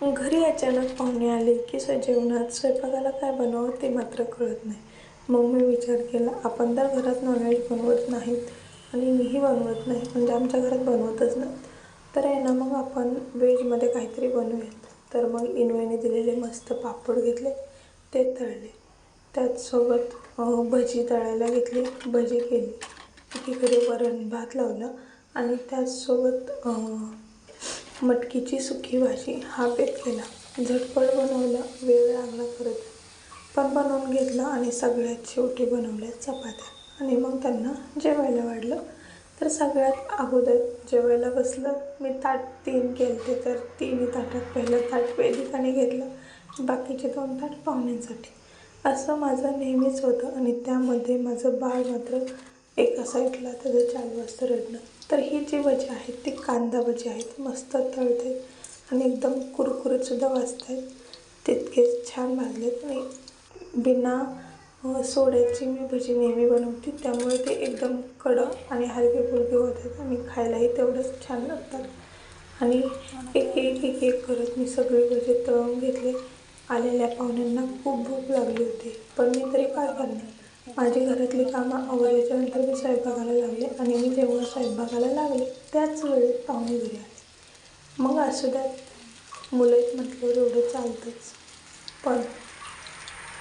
घरी अचानक पाहुणे आले की जेवणात स्वयंपाकाला काय बनवावं ते मात्र कळत नाही. मग मी विचार केला आपण तर घरात नॉनव्हेज बनवत नाहीत आणि मीही बनवत नाही म्हणजे आमच्या घरात बनवतच नाहीत तर आहे ना मग आपण व्हेजमध्ये काहीतरी बनवूयात. तर मग इनवेने दिलेले मस्त पापड घेतले ते तळले. त्याचसोबत भजी तळायला घेतली भजी केली. एकीकडे वरण भात लावला आणि त्याचसोबत मटकीची सुकी भाजी हा बेत केला. झटपट बनवला वेळ लागला परत. पण बनवून घेतला आणि सगळ्यात शेवटी बनवल्या चपात्या. आणि मग त्यांना जेवायला वाढलं. तर सगळ्यात अगोदर जेवायला बसलं. मी ताट तीन केलते तर तिन्ही ताटात पहिलं ताट वेदिकाने घेतलं. बाकीचे दोन ताट पाहुण्यांसाठी. असं माझं नेहमीच होतं आणि त्यामध्ये माझं बाळ मात्र एका साईडला त्याचं चालू असतं रडणं तर ही जी भजी आहेत ती कांदा भजी आहेत मस्त तळते आणि एकदम कुरकुरीतसुद्धा वाजत आहेत तितकेच छान भाजलेत आणि बिना सोड्याची मी भजी नेहमी बनवते त्यामुळे ते एकदम कडक आणि हलके फुलके होतात आणि खायलाही तेवढंच छान लागतात. आणि एक एक एक एक करत मी सगळे भजे तळून घेतले. आलेल्या पाहुण्यांना खूप भूक लागली होती पण मी तरी काय करणार माझी घरातली कामं आवडल्याच्यानंतर मी स्वयंपाकाला लागले आणि मी जेव्हा स्वयंपाकाला लागले त्याच वेळेत पाहुणे घरी आले. मग असू द्यात मुलं आहेत म्हटल्यावर एवढं चालतंच. पण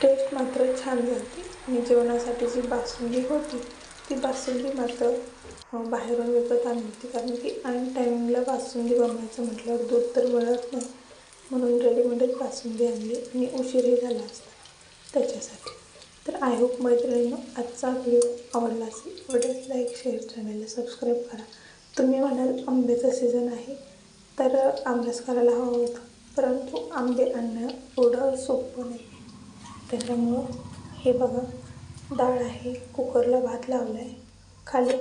टेस्ट मात्र छान झाली आणि जेवणासाठी जी बासुंदी होती ती बासुंदी मात्र बाहेरून विकत आणली होती. कारण की ऐन टायमिंगला बासुंदी बनवायचं म्हटल्यावर दूध तर मिळत नाही. म्हणून रेडीमेडच बासुंदी आणली आणि उशीरही झाला असता त्याच्यासाठी. आय होप मैत्रिणींनो आजचा व्हिडिओ आवडला असेल आवडेल लाईक शेअर चॅनलला सबस्क्राईब करा. तुम्ही म्हणाल आंब्याचं सीझन आहे तर आंब्यास करायला हवा होतं. परंतु आंबे आणणं एवढं सोपं नाही. त्याच्यामुळं हे बघा डाळ आहे कुकरला भात लावला आहे खाली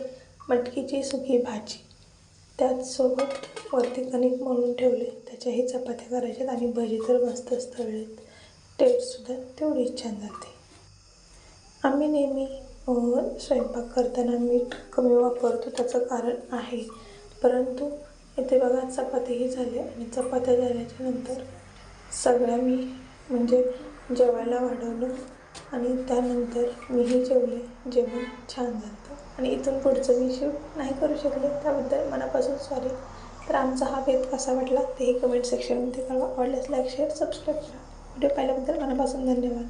मटकीची सुकी भाजी. त्याचसोबत वरती कणिक मळून ठेवले त्याच्याही चपात्या करायच्यात आणि भजी तर मस्तच तळलेत टेस्टसुद्धा तेवढीच छान जाते. आम्ही नेहमी स्वयंपाक करताना मीठ कमी वापरतो त्याचं कारण आहे. परंतु इथे बघा चपात्याही झाल्या आणि चपात्या झाल्याच्यानंतर सगळ्या मी म्हणजे जेवायला वाढवलं आणि त्यानंतर मीही जेवले. जेवण छान झालं. आणि इथून पुढचं मी शूट नाही करू शकले त्याबद्दल मनापासून सॉरी तर आमचा हा भेद कसा वाटला तेही कमेंट सेक्शनमध्ये कळवा. आवडल्यास लाईक शेअर सबस्क्राईब करा. व्हिडिओ पाहिल्याबद्दल मनापासून धन्यवाद.